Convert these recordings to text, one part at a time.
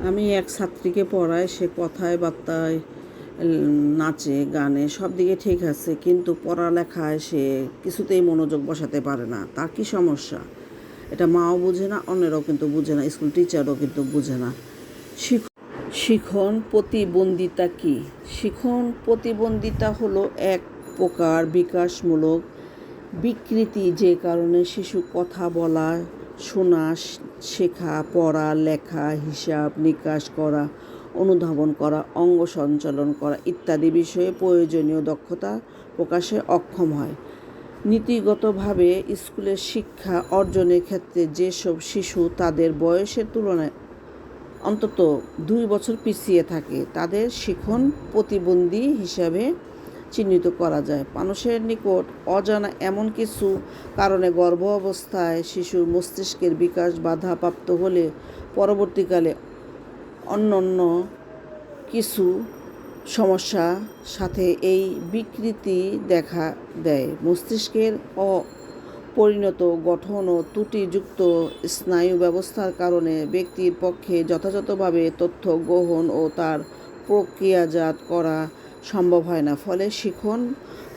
আমি এক ছাত্রীকে পড়াই সে কথায়, বার্তায় নাচে, গানে, সব দিকে ঠিক আছে, কিন্তু পড়ালেখায় সে কিছুতেই মনোযোগ বসাতে পারে না। তার কি সমস্যা? এটা মাও বুঝে না, অন্যরাও কিন্তু বুঝে না, স্কুল টিচারও কিন্তু বুঝে না। শিখ- শিখন প্রতিবন্ধিতা কি? শিখন প্রতিবন্ধিতা হলো এক প্রকার বিকাশমূলক বিকৃতি, যে কারণে শিশু কথা বলা শোনা, শেখা, পড়া, লেখা, হিসাব, নিকাশ করা, অনুধাবন করা, অঙ্গ সঞ্চালন করা ইত্যাদি বিষয়ে প্রয়োজনীয় দক্ষতা প্রকাশে অক্ষম হয়। নীতিগতভাবে স্কুলের শিক্ষা অর্জনের ক্ষেত্রে যেসব শিশু তাদের বয়সের তুলনায় অন্তত দুই বছর পিছিয়ে থাকে, তাদের শিখন প্রতিবন্ধী হিসাবে চিহ্নিত করা যায়। মানুষের নিকট অজানা এমন কিছু কারণে গর্ভ অবস্থায় শিশুর মস্তিষ্কের বিকাশ বাধাপ্রাপ্ত হলে পরবর্তীকালে অন্যান্য কিছু সমস্যা সাথে এই বিকৃতি দেখা দেয়। মস্তিষ্কের অপরিণত গঠন ও ত্রুটিযুক্ত স্নায়ু ব্যবস্থার কারণে ব্যক্তির পক্ষে যথাযথভাবে তথ্য গ্রহণ ও তার প্রক্রিয়াজাত করা সম্ভব হয় না। ফলে শিখন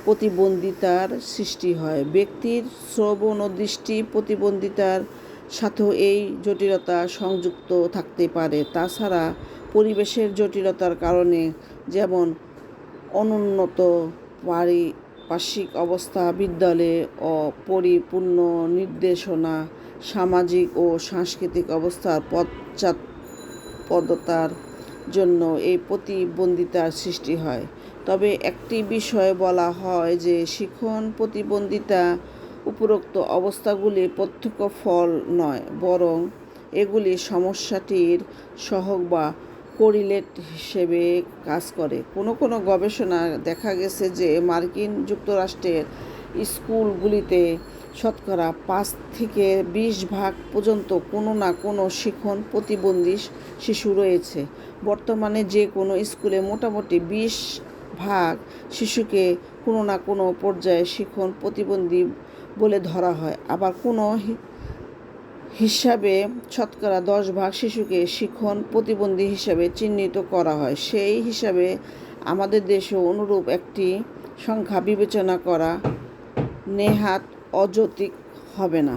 প্রতিবন্ধিতার সৃষ্টি হয়। ব্যক্তির শ্রবণ ও দৃষ্টি প্রতিবন্ধিতার সাথেও এই জটিলতা সংযুক্ত থাকতে পারে। তাছাড়া পরিবেশের জটিলতার কারণে যেমন অনুন্নত পারিপার্শ্বিক অবস্থা, বিদ্যালয়ে অপরিপূর্ণ নির্দেশনা, সামাজিক ও সাংস্কৃতিক অবস্থার পশ্চাৎপদতার জন্য এই প্রতিবন্ধিতার সৃষ্টি হয়। তবে একটি বিষয় বলা হয় যে শিখন প্রতিবন্ধিতা উপরোক্ত অবস্থাগুলি প্রত্যক্ষ ফল নয়, বরং এগুলি সমস্যাটির সহগ বা কোরিলেট হিসেবে কাজ করে। কোনো কোনো গবেষণা দেখা গেছে যে মার্কিন যুক্তরাষ্ট্রের স্কুলগুলিতে শতকরা পাঁচ থেকে বিশ ভাগ পর্যন্ত কোনো না কোনো শিখন প্রতিবন্ধী শিশু রয়েছে। বর্তমানে যে কোনো স্কুলে মোটামুটি বিশ ভাগ শিশুকে কোনো না কোনো পর্যায়ে শিখন প্রতিবন্ধী বলে ধরা হয়। আবার কোনো হিসাবে শতকরা দশ ভাগ শিশুকে শিখন প্রতিবন্ধী হিসাবে চিহ্নিত করা হয়। সেই হিসাবে আমাদের দেশে অনুরূপ একটি সংখ্যা বিবেচনা করা নেহাত অযৌতিক হবে না।